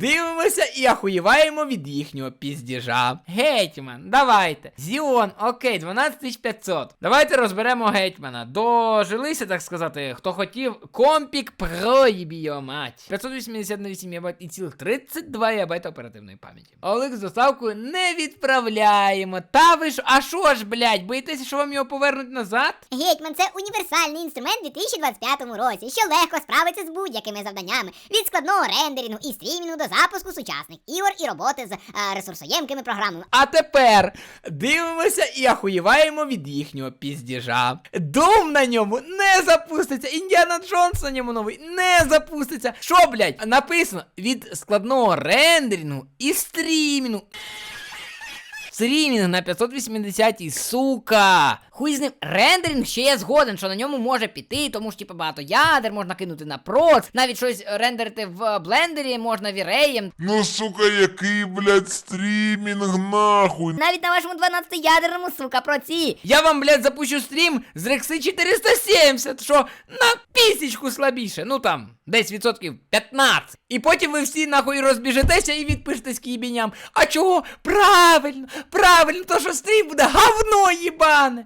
Дивимося і ахуєваємо від їхнього піздіжа. Гетьман, давайте. Зіон, окей, 12500. Давайте розберемо гетьмана. Дожилися, так сказати, хто хотів. Компік його мать. 588 єбайт і цілих 32 єбайта оперативної пам'яті. Олег з доставкою не відправляємо. Та ви ж, а що ж, блядь, боїтеся, що вам його повернуть назад? Гетьман це універсальний інструмент у 2025 році, що легко справиться з будь-якими завданнями від складного рендерінгу і стрімінгу до запуску сучасних ігор і роботи з е, ресурсоємкими програмами. А тепер дивимося і ахуєваємо від їхнього піздіжа. Дом на ньому не запуститься. Індіана Джонс на ньому новий не запуститься. Що, блядь, написано від складного рендерінгу і стрімінгу. Стрімінг на 580 сука. Хуй з ним рендеринг ще я згоден, що на ньому може піти, тому що типу багато ядер можна кинути на проц, навіть щось рендерити в блендері можна віреєм, Ну, сука, який, блядь, стрімінг, нахуй. Навіть на вашому 12-ядерному, сука, проці. Я вам, блядь, запущу стрім з Рекси 470, що на пісічку слабіше. Ну там, десь відсотків 15. І потім ви всі нахуй розбіжетеся і відпишетесь кібіням. А чого? Правильно, правильно, то що стрім буде говно їбане.